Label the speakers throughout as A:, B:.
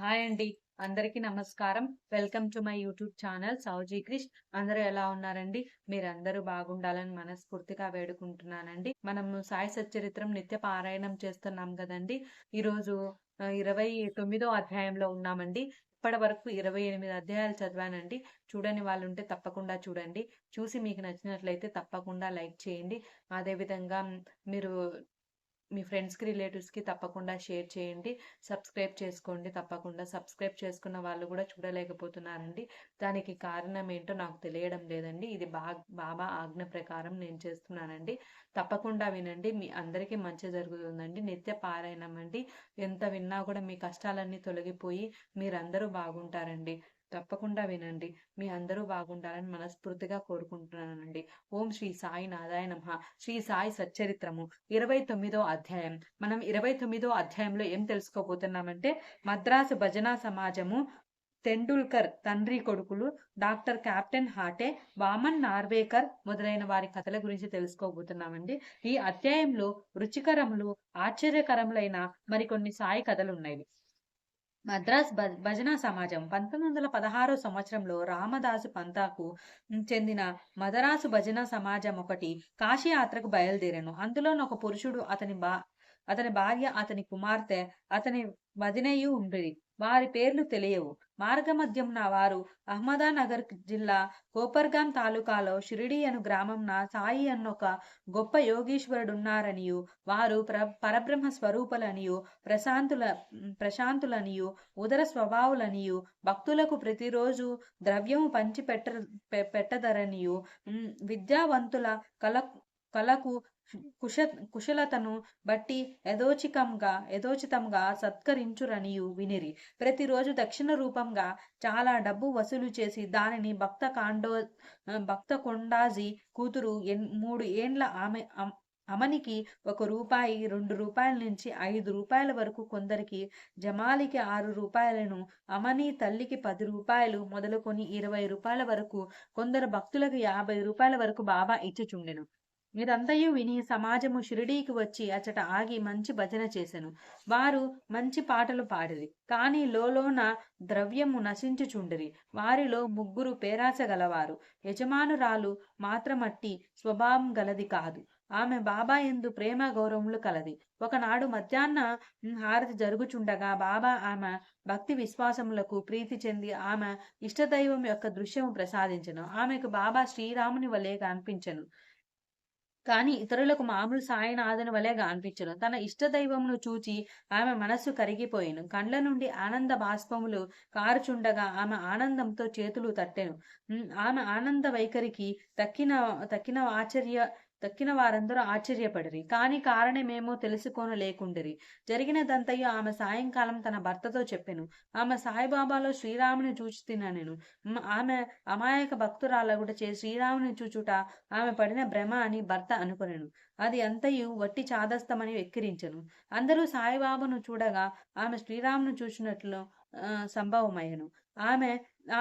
A: Hi అండి. అందరికీ నమస్కారం. Welcome to my YouTube channel Sowji Krish. అందరూ ఎలా ఉన్నారండి? మీరందరూ బాగుండాలని మనస్ఫూర్తిగా వేడుకుంటున్నానండి. మనము సాయి సచ్చరిత్రం నిత్య పారాయణం చేస్తున్నాం కదండి. ఈరోజు ఇరవై తొమ్మిదో అధ్యాయంలో ఉన్నామండి. ఇప్పటి వరకు ఇరవై ఎనిమిది అధ్యాయాలు చదివానండి. చూడని వాళ్ళు ఉంటే తప్పకుండా చూడండి. చూసి మీకు నచ్చినట్లయితే తప్పకుండా లైక్ చేయండి. అదేవిధంగా మీరు మీ ఫ్రెండ్స్కి రిలేటివ్స్కి తప్పకుండా షేర్ చేయండి. సబ్స్క్రైబ్ చేసుకోండి. తప్పకుండా సబ్స్క్రైబ్ చేసుకున్న వాళ్ళు కూడా చూడలేకపోతున్నారండి. దానికి కారణం ఏంటో నాకు తెలియడం లేదండి. ఇది బా బాబా ఆజ్ఞ ప్రకారం నేను చేస్తున్నానండి. తప్పకుండా వినండి. మీ అందరికీ మంచి జరుగుతుందండి. నిత్య పారాయణం అండి. ఎంత విన్నా కూడా మీ కష్టాలన్నీ తొలగిపోయి మీరందరూ బాగుంటారండి. తప్పకుండా వినండి. మీ అందరూ బాగుండాలని మనస్ఫూర్తిగా కోరుకుంటున్నానండి. ఓం శ్రీ సాయి నారాయణ నమ. శ్రీ సాయి సచ్చరిత్రము ఇరవై తొమ్మిదో అధ్యాయం. మనం ఇరవై తొమ్మిదో అధ్యాయంలో ఏం తెలుసుకోబోతున్నామంటే మద్రాసు భజనా సమాజము తెండూల్కర్ తండ్రి కొడుకులు డాక్టర్ కెప్టెన్ హాటే వామన్ నార్వేకర్ మొదలైన వారి కథల గురించి తెలుసుకోబోతున్నామండి. ఈ అధ్యాయంలో రుచికరములు ఆశ్చర్యకరములైన మరికొన్ని సాయి కథలు ఉన్నాయి. మద్రాస్ భ- భజనా సమాజం పంతొమ్మిది వందల పదహారో సంవత్సరంలో రామదాసు పంతాకు చెందిన మదరాసు భజనా సమాజం ఒకటి కాశీ యాత్రకు బయలుదేరాను. అందులోని ఒక పురుషుడు అతని బా అతని భార్య అతని కుమార్తె అతని వదినయు ఉండేది వారి పేర్లు తెలియవు. మార్గమధ్యంన వారు అహ్మదానగర్ జిల్లా కోపర్గాం తాలూకాలో షిరిడి అను గ్రామంన సాయి అన్నొక గొప్ప యోగీశ్వరుడున్నారనియు వారు ప్ర పరబ్రహ్మ స్వరూపులనియు ప్రశాంతుల ప్రశాంతులనియు ఉదర స్వభావులనియు భక్తులకు ప్రతిరోజు ద్రవ్యము పంచి పెట్ట పె- పెట్టదరనియు విద్యావంతుల కల కళకు కుశ కుశలతను బట్టి యథోచికంగా యథోచితంగా సత్కరించురనియు వినిరి. ప్రతిరోజు దక్షిణ రూపంగా చాలా డబ్బు వసూలు చేసి దానిని భక్త కాండో భక్త కొండాజీ కూతురు ఎన్ మూడు ఏండ్ల ఆమె అమ్- అమనికి ఒక రూపాయి రెండు రూపాయల నుంచి ఐదు రూపాయల వరకు కొందరికి జమాలికి ఆరు రూపాయలను అమని తల్లికి పది రూపాయలు మొదలుకొని ఇరవై రూపాయల వరకు కొందరు భక్తులకు యాభై రూపాయల వరకు బాబా ఇచ్చుచుండెను. ఇదంతయు విని సమాజము షిరిడీకి వచ్చి అచట ఆగి మంచి భజన చేసెను. వారు మంచి పాటలు పాడిరి. కాని లోలోన ద్రవ్యము నశించుచుండిరి. వారిలో ముగ్గురు పేరాస గలవారు యజమానురాలు మాత్రమట్టి స్వభావం గలది కాదు. ఆమె బాబా ఎందు ప్రేమ గౌరవములు కలది. ఒకనాడు మధ్యాహ్న హారతి జరుగుచుండగా బాబా ఆమె భక్తి విశ్వాసములకు ప్రీతి చెంది ఆమె ఇష్టదైవం యొక్క దృశ్యము ప్రసాదించను. ఆమెకు బాబా శ్రీరాముని వలె కనిపించను. కానీ ఇతరులకు మామూలు సాయనాథుని వలె అనిపించను తన ఇష్టదైవమును చూచి ఆమె మనస్సు కరిగిపోయిను. కండ్ల నుండి ఆనంద బాష్పములు కారుచుండగా ఆమె ఆనందంతో చేతులు తట్టెను. ఆమె ఆనంద వైఖరికి తక్కిన తక్కిన ఆశ్చర్య తక్కిన వారందరూ ఆశ్చర్యపడిరి. కాని కారణమేమో తెలుసుకోన లేకుండిరి. జరిగినదంతయు ఆమె సాయంకాలం తన భర్తతో చెప్పెను. ఆమె సాయిబాబాలో శ్రీరాముని చూచి తినను ఆమె అమాయక భక్తురాలగుట చే శ్రీరాముని చూచుట ఆమె పడిన భ్రమ అని భర్త అనుకొనెను. అది అంతయు వట్టి చాదస్తమని వెక్కిరించెను. అందరూ సాయిబాబాను చూడగా ఆమె శ్రీరామును చూసినట్లు సంభవమయ్యను. ఆమె ఆ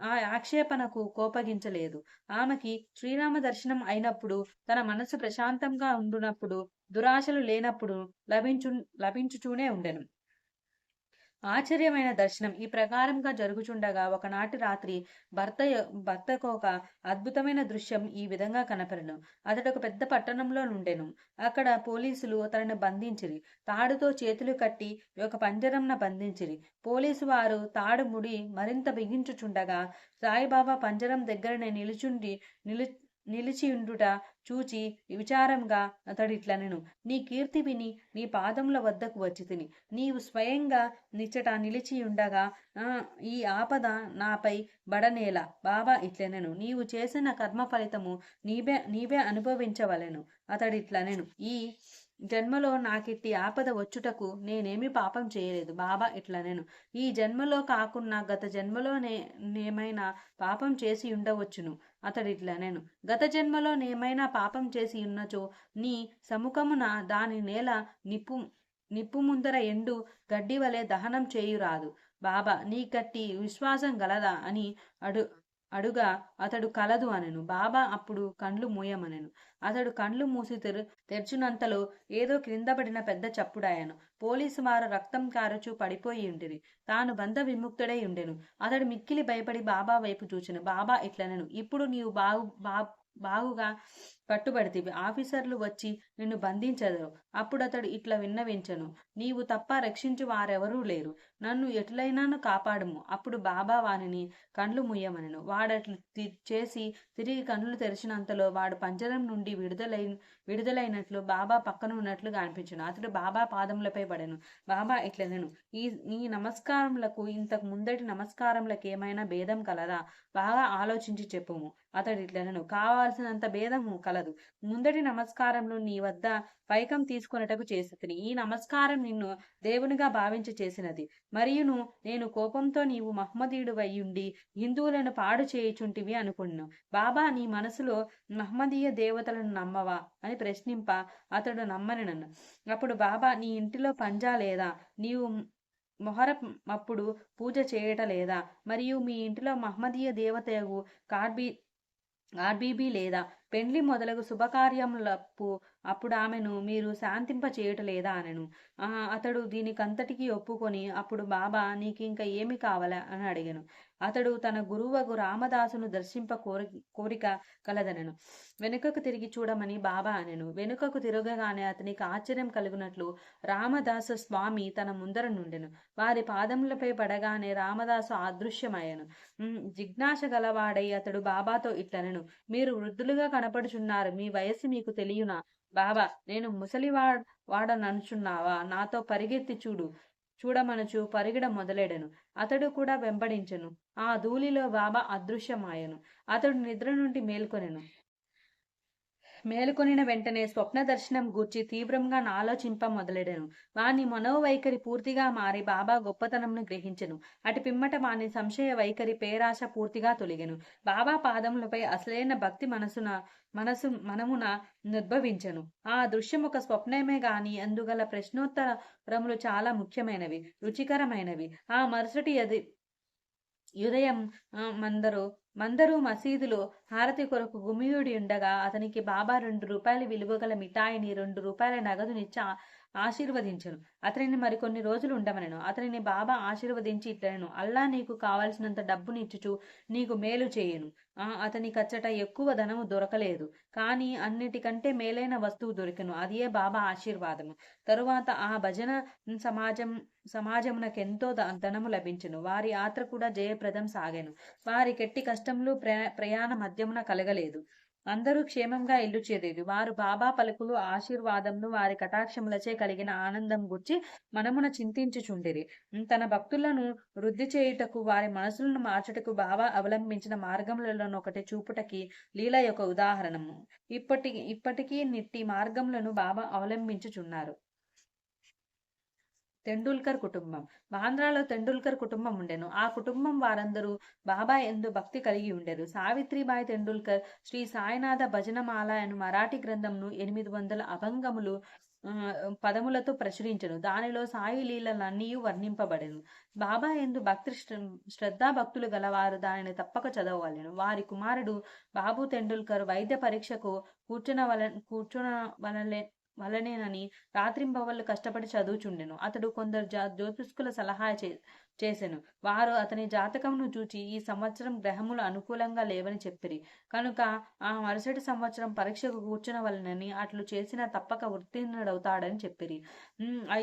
A: ఆ- ఆక్షేపణకు కోపగించలేదు. ఆమెకి శ్రీరామ దర్శనం అయినప్పుడు తన మనసు ప్రశాంతంగా ఉండునప్పుడు దురాశలు లేనప్పుడు లభించు లభించుచూనే ఉండెను. ఆశ్చర్యమైన దర్శనం. ఈ ప్రకారంగా జరుగుచుండగా ఒకనాటి రాత్రి భర్త భర్తకు ఒక అద్భుతమైన దృశ్యం ఈ విధంగా కనపడను అతడు ఒక పెద్ద పట్టణంలో నుండెను. అక్కడ పోలీసులు అతడిని బంధించిరి. తాడుతో చేతులు కట్టి ఒక పంజరంన బంధించిరి. పోలీసు వారు తాడు ముడి మరింత బిగించుచుండగా సాయిబాబా పంజరం దగ్గరనే నిలుచుండి నిలు నిలిచి ఉండుట చూచి విచారంగా అతడిట్లనెను నీ కీర్తి విని నీ పాదముల వద్దకు వచ్చి తిని నీవు స్వయంగా నిచ్చట నిలిచి ఉండగా ఈ ఆపద నాపై బడనేల. బాబా ఇట్లనెను నీవు చేసిన కర్మ ఫలితము నీవే నీవే అనుభవించవలెను అతడిట్లనెను. ఈ జన్మలో నాకిట్టి ఆపద వచ్చుటకు నేనేమి పాపం చేయలేదు. బాబా ఇట్లా నేను. ఈ జన్మలో కాకున్నా గత జన్మలో నే నేమైనా పాపం చేసి ఉండవచ్చును. అతడిట్లనెను గత జన్మలో నేమైనా పాపం చేసి ఉన్నచో నీ సముఖమున దాని నేల నిప్పు నిప్పు ముందర ఎండు గడ్డి వలె దహనం చేయురాదు. బాబా నీ కట్టి విశ్వాసం గలదా అని అడు అడుగా అతడు కలదు అనెను. బాబా అప్పుడు కండ్లు మూయమనెను. అతడు కండ్లు మూసి తెరు తెరుచునంతలో ఏదో క్రింద పడిన పెద్ద చప్పుడాయను. పోలీసు వారు రక్తం కారచు పడిపోయి ఉండిరి తాను బంధ విముక్తుడై ఉండెను. అతడు మిక్కిలి భయపడి బాబా వైపు చూచెను. బాబా ఇట్లనెను ఇప్పుడు నీవు బాగు బా బాగుగా పట్టుబడితివి. ఆఫీసర్లు వచ్చి నిన్ను బంధించదరు. అప్పుడు అతడు ఇట్లా విన్నవించను నీవు తప్ప రక్షించు వారెవరూ లేరు. నన్ను ఎట్లైనాను కాపాడుము. అప్పుడు బాబా వానిని కండ్లు ముయ్యమనను. వాడట్లు తి- చేసి తిరిగి కండ్లు తెరిచినంతలో వాడు పంజరం నుండి విడుదలై విడుదలైనట్లు బాబా పక్కన ఉన్నట్లు కనిపించను. అతడు బాబా పాదములపై పడెను. బాబా ఇట్లనెను ఈ ఈ నమస్కారములకు ఇంతకు ముందటి నమస్కారములకు ఏమైనా భేదం కలదా? బాగా ఆలోచించి చెప్పుము. అతడు ఇట్లనెను కావాల్సినంత భేదము కలదు. ముందటి నమస్కారంలో నీ వద్ద పైకం తీసుకొనటకు చేసితిని. ఈ నమస్కారం నిన్ను దేవునిగా భావించి చేసినది. మరియును నేను కోపంతో నీవు మహమ్మదీయుడు ఉండి హిందువులను పాడు చేయుచుంటివి అనుకున్నాను బాబా నీ మనసులో మహమ్మదీయ దేవతలను నమ్మవా? అని ప్రశ్నింప అతడు నమ్మని నన్ను అప్పుడు బాబా నీ ఇంటిలో పంజా లేదా? నీవు మొహర అప్పుడు పూజ చేయట లేదా? మరియు మీ ఇంటిలో మహమ్మదీయ దేవతయగు కార్బీ ఆర్బీబీ లేదా? పెండ్లి మొదలగు శుభకార్యములప్పు అప్పుడు ఆమెను మీరు శాంతింప చేయటలేదా లేదా అనెను అతడు దీనికంతటికీ ఒప్పుకొని అప్పుడు బాబా నీకింక ఏమి కావాలా అని అడిగాను. అతడు తన గురువగు రామదాసును దర్శింప కోరి కోరిక కలదనెను. వెనుకకు తిరిగి చూడమని బాబా అనెను. వెనుకకు తిరగగానే అతనికి ఆశ్చర్యం కలిగినట్లు రామదాస స్వామి తన ముందర నుండెను. వారి పాదములపై పడగానే రామదాసు అదృశ్యమయ్యను జిజ్ఞాస గలవాడై అతడు బాబాతో ఇట్లనెను. మీరు వృద్ధులుగా కనపడుచున్నారు. మీ వయస్సు మీకు తెలియనా? బాబా నేను ముసలివా వాడననుచున్నావా? నాతో పరిగెత్తి చూడు. చూడమనుచు పరిగెడ మొదలెడెను. అతడు కూడా వెంబడించెను. ఆ ధూళిలో బాబా అదృశ్యమాయను. అతడు నిద్ర నుండి మేల్కొనెను. మేలుకొనిన వెంటనే స్వప్న దర్శనం గూర్చి తీవ్రంగా ఆలోచింప మొదలెడను. వాని మనోవైఖరి పూర్తిగా మారి బాబా గొప్పతనంను గ్రహించెను. అటు పిమ్మట వాని సంశయ వైఖరి పేరాశ పూర్తిగా తొలిగెను. బాబా పాదములపై అసలైన భక్తి మనసున మనసు మనమున నిర్భవించను. ఆ దృశ్యం ఒక స్వప్నమే గాని అందుగల ప్రశ్నోత్తరములు చాలా ముఖ్యమైనవి రుచికరమైనవి. ఆ మరుసటి యది ఉదయం మందరు అందరూ మసీదులో హారతి కొరకు గుమియుడి ఉండగా అతనికి బాబా రెండు రూపాయల విలువ గల మిఠాయిని రెండు రూపాయల నగదునిచ్చి ఆశీర్వదించను. అతనిని మరికొన్ని రోజులు ఉండమనను. అతనిని బాబా ఆశీర్వదించి ఇట్లను అల్లా నీకు కావలసినంత డబ్బునిచ్చుచు నీకు మేలు చేయను. ఆ అతని కచ్చట ఎక్కువ ధనము దొరకలేదు. కానీ అన్నిటికంటే మేలైన వస్తువు దొరికను. అదియే బాబా ఆశీర్వాదము. తరువాత ఆ భజన సమాజం సమాజమునకెంతో ద- ధనము లభించను. వారి యాత్ర కూడా జయప్రదం సాగెను. వారి కెట్టి కష్టములు ప్రయాణ మధ్యమున కలగలేదు. అందరూ క్షేమంగా ఇల్లు చేరేది. వారు బాబా పలుకులు ఆశీర్వాదములు వారి కటాక్షములచే కలిగిన ఆనందం గుర్చి మనమున చింతించుచుండిరి. తన భక్తులను వృద్ధి చేయుటకు వారి మనసులను మార్చుటకు బాబా అవలంబించిన మార్గములలో ఒకటి చూపుటకి లీల యొక్క ఉదాహరణము. ఇప్పటి ఇప్పటికీ నిట్టి మార్గములను బాబా అవలంబించుచున్నారు. తెండూల్కర్ కుటుంబం. బాంద్రాలో తెండూల్కర్ కుటుంబం ఉండెను. ఆ కుటుంబం వారందరూ బాబా ఎందు భక్తి కలిగి ఉండేరు. సావిత్రిబాయి తెండూల్కర్ శ్రీ సాయినాథ భజనమాల అను మరాఠీ గ్రంథంను ఎనిమిది వందల అభంగములు పదములతో ప్రచురించను. దానిలో సాయి లీలలన్నీ వర్ణింపబడెను. బాబా ఎందు భక్తి శ్ర- శ్రద్ధా భక్తులు గలవారు దానిని తప్పక చదవలేను వారి కుమారుడు బాబు తెండూల్కర్ వైద్య పరీక్షకు కూర్చున వల కూర్చున వలలే వలనేనని రాత్రింబవళ్ళు కష్టపడి చదువుచుండెను. అతడు కొందరు జా జ్యోతిష్కుల సలహా చే చేసెను. వారు అతని జాతకమును చూచి ఈ సంవత్సరం గ్రహములు అనుకూలంగా లేవని చెప్పిరి. కనుక ఆ మరుసటి సంవత్సరం పరీక్షకు కూర్చునవలనని అట్లు చేసిన తప్పక ఉత్తీర్ణుడవుతాడని చెప్పిరి.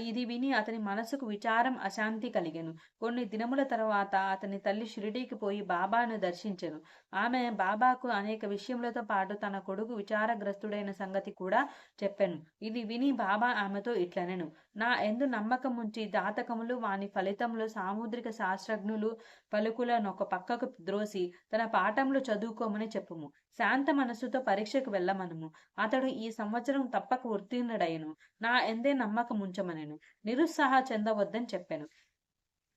A: ఇది విని అతని మనసుకు విచారం అశాంతి కలిగెను. కొన్ని దినముల తర్వాత అతని తల్లి షిరిడీకి పోయి బాబాను దర్శించెను. ఆమె బాబాకు అనేక విషయములతో పాటు తన కొడుకు విచారగ్రస్తుడైన సంగతి కూడా చెప్పాను. ఇది విని బాబా ఆమెతో ఇట్లనెను. నా ఎందు నమ్మకముంచి జాతకములు వాని ఫలితములు సాముద్రిక శాస్త్రజ్ఞులు పలుకులను ఒక పక్కకు ద్రోసి తన పాఠములు చదువుకోమని చెప్పుము. శాంత మనస్సుతో పరీక్షకు వెళ్ళమనము. అతడు ఈ సంవత్సరం తప్పక ఉత్తీర్ణుడైను నా ఎందే నమ్మకం ఉంచమనెను నిరుత్సాహ చెందవద్దని చెప్పాను.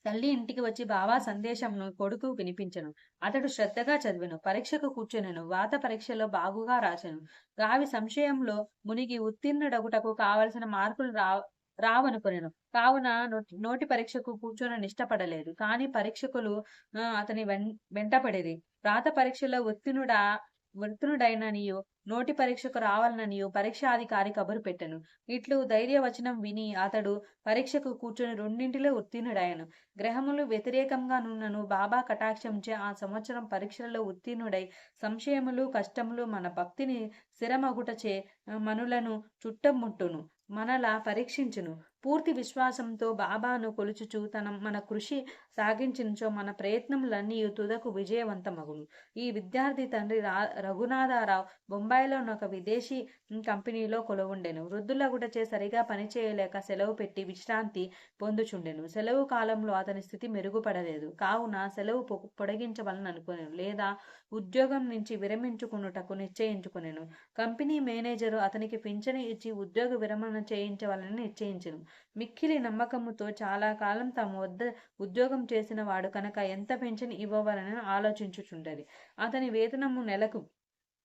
A: తల్లి ఇంటికి వచ్చి బావా సందేశంను కొడుకు వినిపించను. అతడు శ్రద్ధగా చదివెను. పరీక్షకు కూర్చునెను. వాత పరీక్షలో బాగుగా రాసెను రావి సంశయంలో మునిగి ఉత్తీర్ణుడగుటకు కావలసిన మార్కులు రా రావనుకునేను. కావున నోటి పరీక్షకు కూర్చొని ఇష్టపడలేదు. కానీ పరీక్షకులు అతని వెం వెంటపడేది. రాత పరీక్షలో ఉత్తీర్ణుడా వృత్తునుడైననియు నోటి పరీక్షకు రావాలననియు పరీక్షాధికారి కబురు పెట్టెను. ఇట్లు ధైర్యవచనం విని అతడు పరీక్షకు కూర్చొని రెండింటిలో ఉత్తీర్ణుడయ్యను. గ్రహములు వ్యతిరేకంగా నున్నను బాబా కటాక్షంచే ఆ సంవత్సరం పరీక్షలలో ఉత్తీర్ణుడై సంశయములు కష్టములు మన భక్తిని స్థిరమగుటచే మనులను చుట్టముట్టును మనలా పరీక్షించును. పూర్తి విశ్వాసంతో బాబాను కొలుచుచూ తన మన కృషి సాగించినచో మన ప్రయత్నములన్నీ తుదకు విజయవంతమగును. ఈ విద్యార్థి తండ్రి రా రఘునాథారావు బొంబాయిలోని ఒక విదేశీ కంపెనీలో కొలువుండెను. వృద్ధులగుటచే సరిగా పనిచేయలేక సెలవు పెట్టి విశ్రాంతి పొందుచుండెను. సెలవు కాలంలో అతని స్థితి మెరుగుపడలేదు. కావున సెలవు పొ- పొడిగించవలని అనుకునేను. లేదా ఉద్యోగం నుంచి విరమించుకున్నటకు నిశ్చయించుకునేను. కంపెనీ మేనేజరు అతనికి పింఛను ఇచ్చి ఉద్యోగ విరమణ చేయించవాలని నిశ్చయించను. మిక్కిలి నమ్మకముతో చాలా కాలం తమ వద్ద ఉద్యోగం చేసిన వాడు కనుక ఎంత పెన్షన్ ఇవ్వవాలని ఆలోచించుచుండేది. అతని వేతనము నెలకు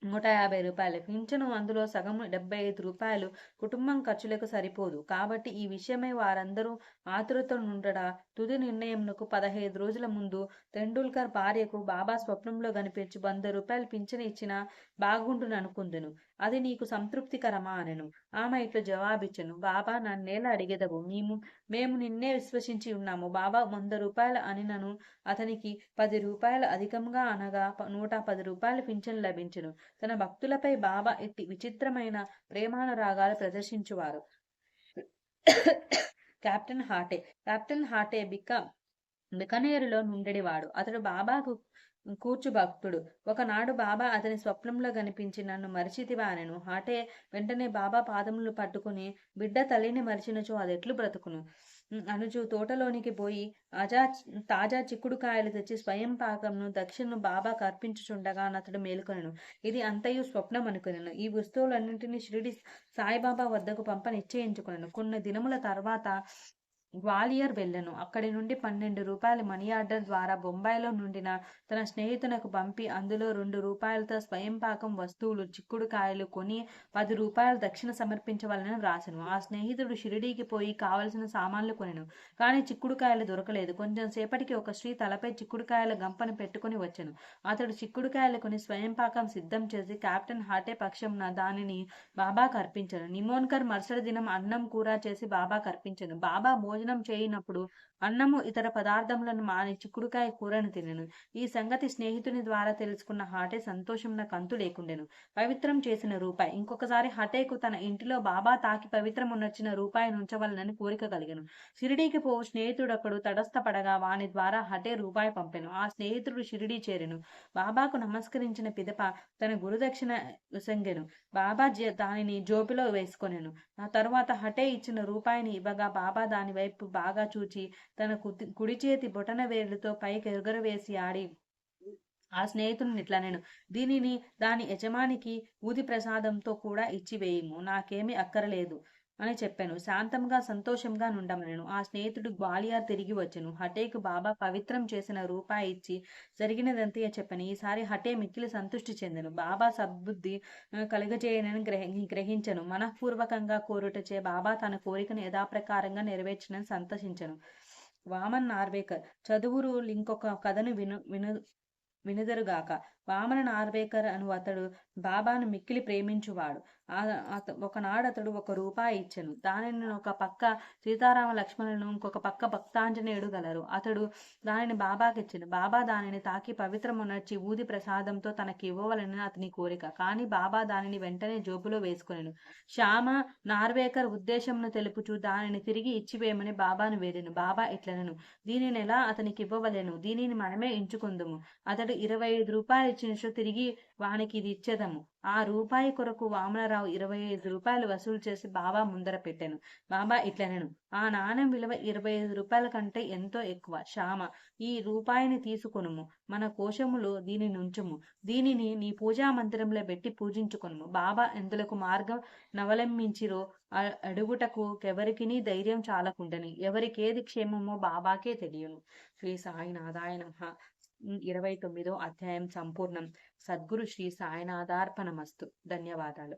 A: నూట యాభై రూపాయలు. పింఛను అందులో సగం డెబ్బై ఐదు రూపాయలు కుటుంబం ఖర్చులకు సరిపోదు. కాబట్టి ఈ విషయమై వారందరూ ఆతురత నుండడా? తుది నిర్ణయంకు పదహైదు రోజుల ముందు తెండూల్కర్ భార్యకు బాబా స్వప్నంలో కనిపించి వంద రూపాయలు పింఛను ఇచ్చినా బాగుండును అనుకుందును. అది నీకు సంతృప్తికరమా అనెను. ఆమె ఇట్లు జవాబిచ్చను. బాబా నన్నేలా అడిగెదవు? మేము మేము నిన్నే విశ్వసించి ఉన్నాము. బాబా వంద రూపాయలు అనినను అతనికి పది రూపాయలు అధికంగా అనగా నూట పది రూపాయల పింఛను లభించును. తన భక్తులపై బాబా ఎట్టి విచిత్రమైన ప్రేమానురాగాలు ప్రదర్శించువారు. కెప్టెన్ హాటే. కెప్టెన్ హాటే బిక్క బికనేరులో నుండెడివాడు. అతడు బాబాకు కూర్చు భక్తుడు. ఒకనాడు బాబా అతని స్వప్నంలో కనిపించి నన్ను మరిచితివా అనెను. హాటే వెంటనే బాబా పాదములు పట్టుకుని బిడ్డ తల్లిని మరిచినచో అదెట్లు బ్రతుకును. అనుచు తోటలోనికి పోయి అజా తాజా చిక్కుడుకాయలు తెచ్చి స్వయం పాకంను దక్షిణను బాబా కర్పించుచుండగా అతడు మేలుకొనెను. ఇది అంతయు స్వప్నం అనుకునేను. ఈ వస్తువులన్నింటినీ షిరిడి సాయిబాబా వద్దకు పంప నిశ్చయించుకున్నాను కొన్ని దినముల తర్వాత గ్వాలియర్ వెళ్ళెను. అక్కడి నుండి పన్నెండు రూపాయల మనీ ఆర్డర్ ద్వారా బొంబాయిలో నుండిన తన స్నేహితునకు పంపి అందులో రెండు రూపాయలతో స్వయం పాకం వస్తువులు చిక్కుడుకాయలు కొని పది రూపాయల దక్షిణ సమర్పించవాలని వ్రాసను. ఆ స్నేహితుడు షిరిడీకి పోయి కావలసిన సామాన్లు కొనెను. కానీ చిక్కుడుకాయలు దొరకలేదు. కొంచెం సేపటికి ఒక స్త్రీ తలపై చిక్కుడుకాయల గంపను పెట్టుకుని వచ్చెను. అతడు చిక్కుడుకాయలు కొని స్వయం పాకం సిద్ధం చేసి కెప్టెన్ హాటే పక్షంన దానిని బాబాకు అర్పించను. నిమోన్కర్ మరుసటి దినం అన్నం కూర చేసి బాబాకు అర్పించను. బాబా భోజనం చేయనప్పుడు అన్నము ఇతర పదార్థములను మాని చిక్కుడుకాయ కూరను తినెను. ఈ సంగతి స్నేహితుని ద్వారా తెలుసుకున్న హాటే సంతోషం కంతు లేకుండెను. పవిత్రం చేసిన రూపాయి. ఇంకొకసారి హటేకు తన ఇంటిలో బాబా తాకి పవిత్రం ఉన్నచ్చిన రూపాయి ఉంచవలనని కోరిక కలిగను. షిరిడీకి పో స్నేహితుడొకడు తటస్థపడగా వాని ద్వారా హటే రూపాయి పంపెను. ఆ స్నేహితుడు షిరిడీ చేరెను. బాబాకు నమస్కరించిన పిదప తన గురుదక్షిణ ఉసంగెను బాబా దానిని జోబిలో వేసుకొనెను. ఆ తరువాత హటే ఇచ్చిన రూపాయిని ఇవ్వగా బాబా దాని వైపు బాగా చూచి తన కుడి చేతి బొటన వేలుతో పైకి ఎగురవేసి ఆడి ఆ స్నేహితుని ఇట్లా నేను. దీనిని దాని యజమానికి ఊది ప్రసాదంతో కూడా ఇచ్చివేయము. నాకేమీ అక్కరలేదు. అని చెప్పాను. శాంతంగా సంతోషంగా నుండమనను ఆ స్నేహితుడు గ్వాలియర్ తిరిగి వచ్చెను. హటేకు బాబా పవిత్రం చేసిన రూపాయి ఇచ్చి జరిగినదంతయ చెప్పాను. ఈసారి హటే మిక్కిలి సంతృష్టి చెందను. బాబా సద్బుద్ధి కలుగజేయనని గ్రహి గ్రహించను. మనఃపూర్వకంగా కోరుటచే బాబా తన కోరికను యథాప్రకారంగా నెరవేర్చినని సంతోషించను. వామన్ నార్వేకర్ చదువురు ఇంకొక కథను విను విను వినుదరుగాక. వామన నార్వేకర్ అను అతడు బాబాను మిక్కిలి ప్రేమించువాడు. ఒకనాడు అతడు ఒక రూపాయి ఇచ్చాను. దానిని ఒక పక్క సీతారామ లక్ష్మణులను ఇంకొక పక్క భక్తాంజనేయుడు గలరు. అతడు దానిని బాబాకి ఇచ్చెను బాబా దానిని తాకి పవిత్రమునర్చి ఊది ప్రసాదంతో తనకి ఇవ్వవలని అతని కోరిక. కానీ బాబా దానిని వెంటనే జోబులో వేసుకునేను. శ్యామ నార్వేకర్ ఉద్దేశంను తెలుపుచు దానిని తిరిగి ఇచ్చివేయమని బాబాను వేడెను. బాబా ఇట్లనెను. దీనిని ఎలా అతనికి ఇవ్వవలేను? దీనిని మనమే ఎంచుకుందుము. అతడు ఇరవై ఐదు రూపాయలు ఇచ్చినచో తిరిగి వానికి ఇది ఇచ్చేదము. ఆ రూపాయి కొరకు వామనరావు ఇరవై ఐదు రూపాయలు వసూలు చేసి బాబా ముందర పెట్టాను. బాబా ఇట్లనెను. ఆ నాణెం విలువ ఇరవై ఐదు రూపాయల కంటే ఎంతో ఎక్కువ. శ్యామ ఈ రూపాయిని తీసుకొనుము. మన కోశములో దీని నుంచుము. దీనిని నీ పూజా మందిరంలో పెట్టి పూజించుకొనుము. బాబా ఎందులకు మార్గం నవలంబించిరో అడుగుటకు కెవరికిని ధైర్యం చాలకుండని. ఎవరికేది క్షేమమో బాబాకే తెలియను. శ్రీ సాయినాథాయ నమః. ఇరవై తొమ్మిదో అధ్యాయం సంపూర్ణం. సద్గురు శ్రీ సాయినాథార్పణమస్తు. ధన్యవాదాలు.